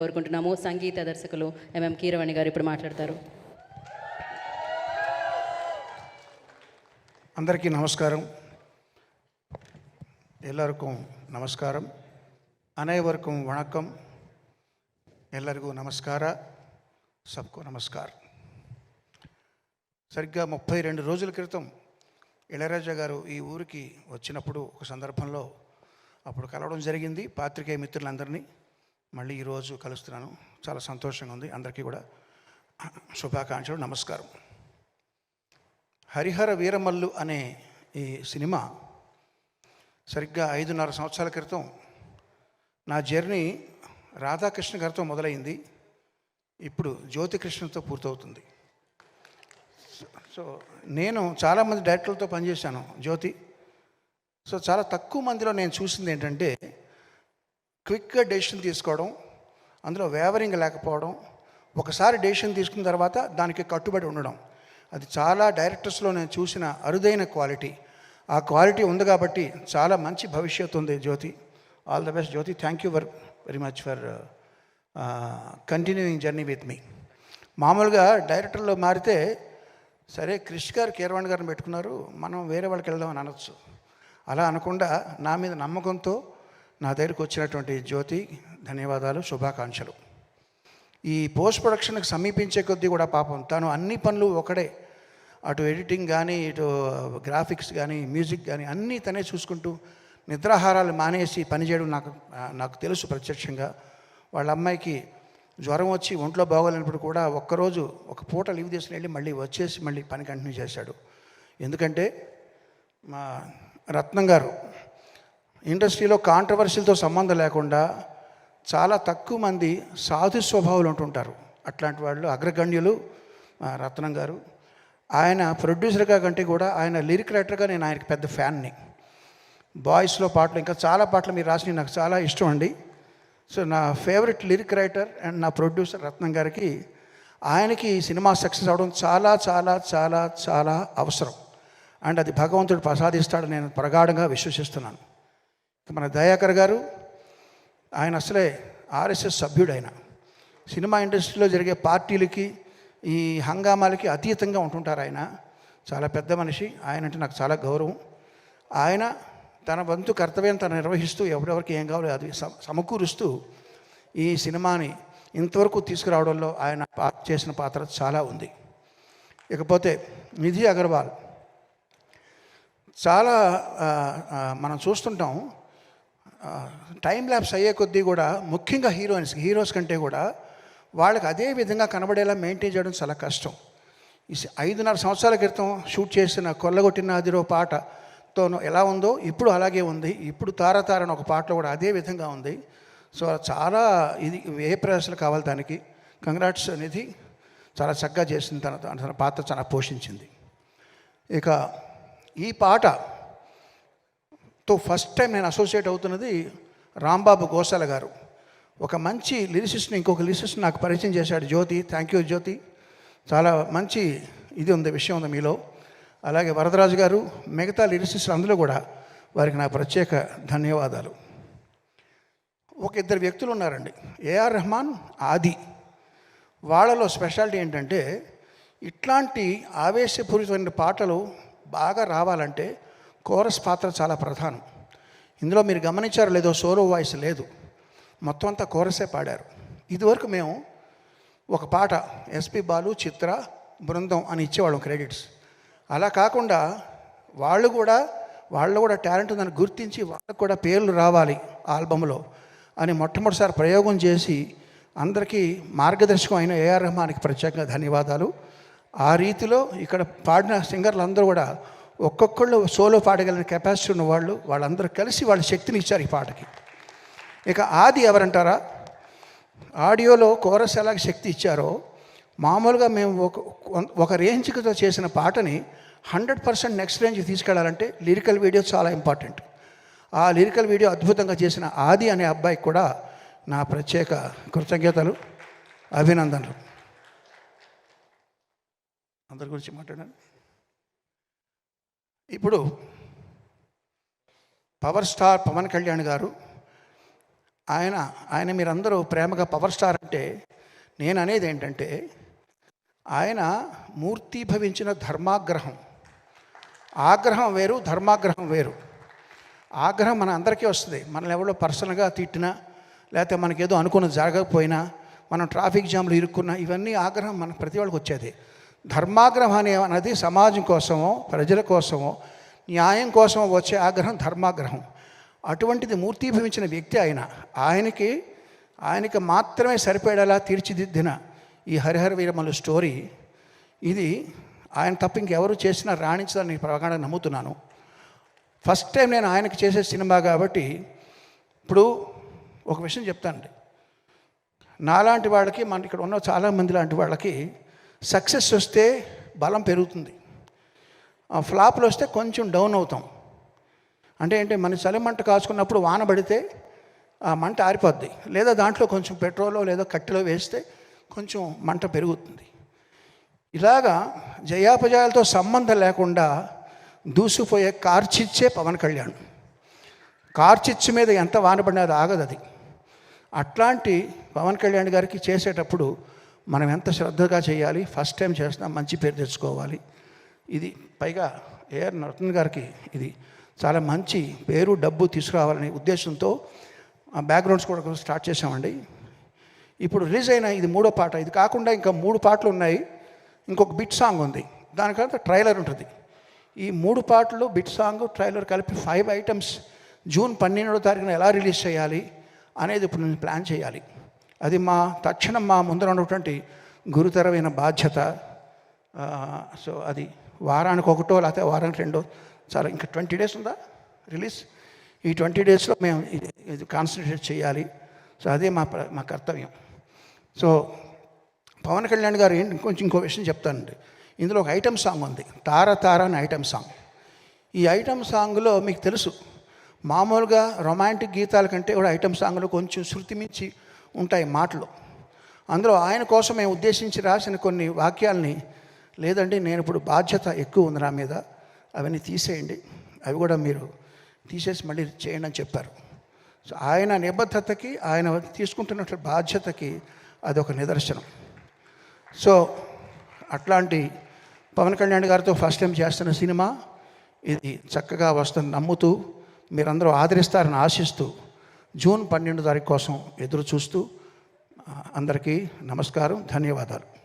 కోరుకుంటున్నాము. సంగీత దర్శకులు ఎంఎం కీరవాణి గారు ఇప్పుడు మాట్లాడతారు. అందరికీ నమస్కారం. ఎల్లరికం నమస్కారం. అనేవరకు వణకం. ఎల్లరికూ నమస్కార. సబ్కు నమస్కార్. సరిగ్గా ముప్పై రెండు రోజుల క్రితం ఇళయరాజా గారు ఈ ఊరికి వచ్చినప్పుడు ఒక సందర్భంలో అప్పుడు కలవడం జరిగింది. పాత్రికేయ మిత్రులందరినీ మళ్ళీ ఈరోజు కలుస్తున్నాను. చాలా సంతోషంగా ఉంది. అందరికీ కూడా శుభాకాంక్షలు. నమస్కారం. హరిహర వీరమల్లు అనే ఈ సినిమా సరిగ్గా ఐదున్నర సంవత్సరాల క్రితం నా జర్నీ రాధాకృష్ణ గారితో మొదలైంది. ఇప్పుడు జ్యోతికృష్ణతో పూర్తవుతుంది. సో నేను చాలామంది డైరెక్టర్లతో పనిచేశాను జ్యోతి. సో చాలా తక్కువ మందిలో నేను చూసింది ఏంటంటే క్విక్గా డెసిషన్ తీసుకోవడం అందులో వేవరింగ్ లేకపోవడం ఒకసారి డెసిషన్ తీసుకున్న తర్వాత దానికి కట్టుబడి ఉండడం. అది చాలా డైరెక్టర్స్లో నేను చూసిన అరుదైన క్వాలిటీ. ఆ క్వాలిటీ ఉంది కాబట్టి చాలా మంచి భవిష్యత్తు ఉంది Jyothi. All the best Jyothi. Thank you ver very much for continuing journey with me మామూలుగా డైరెక్టర్లో మారితే సరే క్రిష్ గారు కీరవాణి గారిని పెట్టుకున్నారు మనం వేరే వాళ్ళకి వెళ్దామని అనొచ్చు. అలా అనకుండా నా మీద నమ్మకంతో నా దగ్గరికి వచ్చినటువంటి జ్యోతి ధన్యవాదాలు శుభాకాంక్షలు. ఈ పోస్ట్ ప్రొడక్షన్కి సమీపించే కొద్దీ కూడా పాపం తను అన్ని పనులు ఒకడే. అటు ఎడిటింగ్ కానీ ఇటు గ్రాఫిక్స్ కానీ మ్యూజిక్ కానీ అన్నీ తనే చూసుకుంటూ నిద్రాహారాలు మానేసి పనిచేయడం నాకు నాకు తెలుసు ప్రత్యక్షంగా. వాళ్ళ అమ్మాయికి జ్వరం వచ్చి ఒంట్లో బాగోలేనప్పుడు కూడా ఒక్కరోజు ఒక పూట లీవ్ తీసుకుని వెళ్ళి మళ్ళీ వచ్చేసి మళ్ళీ పని కంటిన్యూ చేశాడు. ఎందుకంటే మా రత్నం గారు ఇండస్ట్రీలో కాంట్రవర్సీలతో సంబంధం లేకుండా చాలా తక్కువ మంది సాధు స్వభావాలు ఉంటుంటారు. అట్లాంటి వాళ్ళు అగ్రగణ్యులు రత్నం గారు. ఆయన ప్రొడ్యూసర్గా కంటే కూడా ఆయన లిరిక్ రైటర్గా నేను ఆయనకి పెద్ద ఫ్యాన్ని. బాయ్స్లో పాటలు ఇంకా చాలా పాటలు మీరు రాసినవి నాకు చాలా ఇష్టం అండి. సో నా ఫేవరెట్ లిరిక్ రైటర్ అండ్ నా ప్రొడ్యూసర్ రత్నం గారికి ఆయనకి సినిమా సక్సెస్ అవడం చాలా చాలా చాలా చాలా అవసరం. అండ్ అది భగవంతుడు ప్రసాదిస్తాడు నేను ప్రగాఢంగా విశ్వసిస్తున్నాను. మన దయాకర్ గారు ఆయన అసలే ఆర్ఎస్ఎస్ సభ్యుడు ఆయన సినిమా ఇండస్ట్రీలో జరిగే పార్టీలకి ఈ హంగామాలకి అతీతంగా ఉంటుంటారు ఆయన. చాలా పెద్ద మనిషి ఆయన అంటే నాకు చాలా గౌరవం. ఆయన తన వంతు కర్తవ్యం తను నిర్వహిస్తూ ఎవరెవరికి ఏం కావాలో అది సమ- సమకూరుస్తూ ఈ సినిమాని ఇంతవరకు తీసుకురావడంలో ఆయన పా చేసిన పాత్ర చాలా ఉంది. ఇకపోతే నిధి అగర్వాల్. చాలా మనం చూస్తుంటాం టైం ల్యాబ్స్ అయ్యే కొద్దీ కూడా ముఖ్యంగా హీరోయిన్స్ హీరోస్ కంటే కూడా వాళ్ళకి అదే విధంగా కనబడేలా మెయింటైన్ చేయడం చాలా కష్టం. ఈ ఐదున్నర సంవత్సరాల క్రితం షూట్ చేసిన కొల్లగొట్టిన అదిరో పాటతో ఎలా ఉందో ఇప్పుడు అలాగే ఉంది. ఇప్పుడు తారతారని ఒక పాటలో కూడా అదే విధంగా ఉంది. సో చాలా ఇది ఏ ప్రయాసాలు కావాలి దానికి? కంగ్రాట్స్ నిధి చాలా చక్కగా చేసింది తన తన పాత్ర చాలా పోషించింది. ఇక ఈ పాట తో ఫస్ట్ టైం నేను అసోసియేట్ అవుతున్నది రాంబాబు గోసాల గారు. ఒక మంచి లిరిసిస్ట్ని ఇంకొక లిరిసిస్ట్ నాకు పరిచయం చేశాడు జ్యోతి. థ్యాంక్ యూ జ్యోతి. చాలా మంచి ఇది ఉంది విషయం ఉంది మీలో. అలాగే వరదరాజు గారు మిగతా లిరిసిస్టులు అందరూ కూడా వారికి నా ప్రత్యేక ధన్యవాదాలు. ఒక ఇద్దరు వ్యక్తులు ఉన్నారండి. ఏఆర్ రెహమాన్ ఆది. వాళ్ళలో స్పెషాలిటీ ఏంటంటే ఇట్లాంటి ఆవేశపూరితమైన పాటలు బాగా రావాలంటే కోరస్ పాత్ర చాలా ప్రధానం. ఇందులో మీరు గమనించారు లేదో సోలో వాయిస్ లేదు. మొత్తం అంతా కోరసే పాడారు. ఇదివరకు మేము ఒక పాట ఎస్పి బాలు చిత్ర బృందం అని ఇచ్చేవాళ్ళం క్రెడిట్స్. అలా కాకుండా వాళ్ళు కూడా వాళ్ళు కూడా టాలెంట్ ఉందని గుర్తించి వాళ్ళకు కూడా పేర్లు రావాలి ఆల్బంలో అని మొట్టమొదటిసారి ప్రయోగం చేసి అందరికీ మార్గదర్శకం అయిన ఏఆర్ రెహమాన్కి ప్రత్యేకంగా ధన్యవాదాలు. ఆ రీతిలో ఇక్కడ పాడిన సింగర్లు అందరూ కూడా ఒక్కొక్కళ్ళు సోలో పాడగలిగిన కెపాసిటీ ఉన్న వాళ్ళు వాళ్ళందరూ కలిసి వాళ్ళ శక్తిని ఇచ్చారు ఈ పాటకి. ఇక ఆది ఎవరంటారా? ఆడియోలో కోరస్ ఎలాగ శక్తి ఇచ్చారో మామూలుగా మేము ఒక ఒక రేంజ్తో చేసిన పాటని హండ్రెడ్ పర్సెంట్ నెక్స్ట్ రేంజ్కి తీసుకెళ్ళాలంటే లిరికల్ వీడియో చాలా ఇంపార్టెంట్. ఆ లిరికల్ వీడియో అద్భుతంగా చేసిన ఆది అనే అబ్బాయికి కూడా నా ప్రత్యేక కృతజ్ఞతలు అభినందనలు. అందరి గురించి మాట్లాడాను ఇప్పుడు పవర్ స్టార్ పవన్ కళ్యాణ్ గారు ఆయన ఆయన మీరందరూ ప్రేమగా పవర్ స్టార్ అంటే నేను అనేది ఏంటంటే ఆయన మూర్తీభవించిన ధర్మాగ్రహం. ఆగ్రహం వేరు ధర్మాగ్రహం వేరు. ఆగ్రహం మన అందరికీ వస్తుంది. మనల్ని ఎవరో పర్సనల్గా తిట్టినా లేకపోతే మనకేదో అనుకున్న జరగకపోయినా మనం ట్రాఫిక్ జామ్లు ఇరుక్కున్నా ఇవన్నీ ఆగ్రహం మన ప్రతి వాళ్ళకి వచ్చేది. ధర్మాగ్రహం అనే అనేది సమాజం కోసమో ప్రజల కోసమో న్యాయం కోసమో వచ్చే ఆగ్రహం ధర్మాగ్రహం. అటువంటిది మూర్తిభవించిన వ్యక్తి ఆయన. ఆయనకి ఆయనకి మాత్రమే సరిపడేలా తీర్చిదిద్దిన ఈ హరిహర వీరమల స్టోరీ. ఇది ఆయన తప్ప ఇంకెవరు చేసినా రాణించదని నేను ప్రగాఢ నమ్ముతున్నాను. ఫస్ట్ టైం నేను ఆయనకి చేసే సినిమా కాబట్టి ఇప్పుడు ఒక విషయం చెప్తానండి. నాలాంటి వాళ్ళకి మన ఇక్కడ ఉన్న చాలామంది లాంటి వాళ్ళకి సక్సెస్ వస్తే బలం పెరుగుతుంది. ఆ ఫ్లాప్లు వస్తే కొంచెం డౌన్ అవుతాం. అంటే ఏంటి మన చలి మంట కాచుకున్నప్పుడు వాన పడితే ఆ మంట ఆరిపోద్ది. లేదా దాంట్లో కొంచెం పెట్రోలో లేదా కట్టెలో వేస్తే కొంచెం మంట పెరుగుతుంది. ఇలాగా జయాపజయాలతో సంబంధం లేకుండా దూసిపోయే కార్చిచ్చే పవన్ కళ్యాణ్. కార్చిచ్చు మీద ఎంత వానపడినా అది ఆగదు అది అట్లాంటి పవన్ కళ్యాణ్ గారికి చేసేటప్పుడు మనం ఎంత శ్రద్ధగా చేయాలి ఫస్ట్ టైం చేస్తున్నాం మంచి పేరు తెచ్చుకోవాలి. ఇది పైగా ఏఆర్ నరతన్ గారికి ఇది చాలా మంచి పేరు డబ్బు తీసుకురావాలనే ఉద్దేశంతో ఆ బ్యాక్గ్రౌండ్స్ కూడా స్టార్ట్ చేసామండి ఇప్పుడు రిలీజ్ అయిన ఇది మూడో పాట. ఇది కాకుండా ఇంకా మూడు పాటలు ఉన్నాయి. ఇంకొక బిట్ సాంగ్ ఉంది. దానికంతా ట్రైలర్ ఉంటుంది. ఈ మూడు పాటలు బిట్ సాంగ్ ట్రైలర్ కలిపి ఫైవ్ ఐటమ్స్ జూన్ పన్నెండో తారీఖున ఎలా రిలీజ్ చేయాలి అనేది ఇప్పుడు నేను ప్లాన్ చేయాలి. అది మా తక్షణం మా ముందర ఉన్నటువంటి గురుతరమైన బాధ్యత. సో అది వారానికి ఒకటో లేకపోతే వారానికి రెండో చాలా ఇంకా ట్వంటీ డేస్ ఉందా రిలీజ్? ఈ ట్వంటీ డేస్లో మేము ఇది ఇది కాన్సన్ట్రేట్ చేయాలి. సో అదే మా మా కర్తవ్యం. సో పవన్ కళ్యాణ్ గారు ఏంటి ఇంకొంచెం ఇంకో విషయం చెప్తానండి. ఇందులో ఒక ఐటమ్ సాంగ్ ఉంది. తార తార అని ఐటమ్ సాంగ్. ఈ ఐటమ్ సాంగ్లో మీకు తెలుసు మామూలుగా రొమాంటిక్ గీతాల కంటే కూడా ఐటమ్ సాంగ్లో కొంచెం శృతి మించి ఉంటాయి మాటలు. అందులో ఆయన కోసం మేము ఉద్దేశించి రాసిన కొన్ని వాక్యాల్ని లేదండి నేను ఇప్పుడు బాధ్యత ఎక్కువ ఉంది నా మీద. అవన్నీ తీసేయండి. అవి కూడా మీరు తీసేసి మళ్ళీ చేయండి అని చెప్పారు. సో ఆయన నిబద్ధతకి ఆయన తీసుకుంటున్నటువంటి బాధ్యతకి అదొక నిదర్శనం. సో అట్లాంటి పవన్ కళ్యాణ్ గారితో ఫస్ట్ టైం చేస్తున్న సినిమా ఇది చక్కగా వస్తుంది నమ్ముతూ మీరందరూ ఆదరిస్తారని ఆశిస్తూ జూన్ పన్నెండు తారీఖు కోసం ఎదురు చూస్తూ అందరికీ నమస్కారం ధన్యవాదాలు.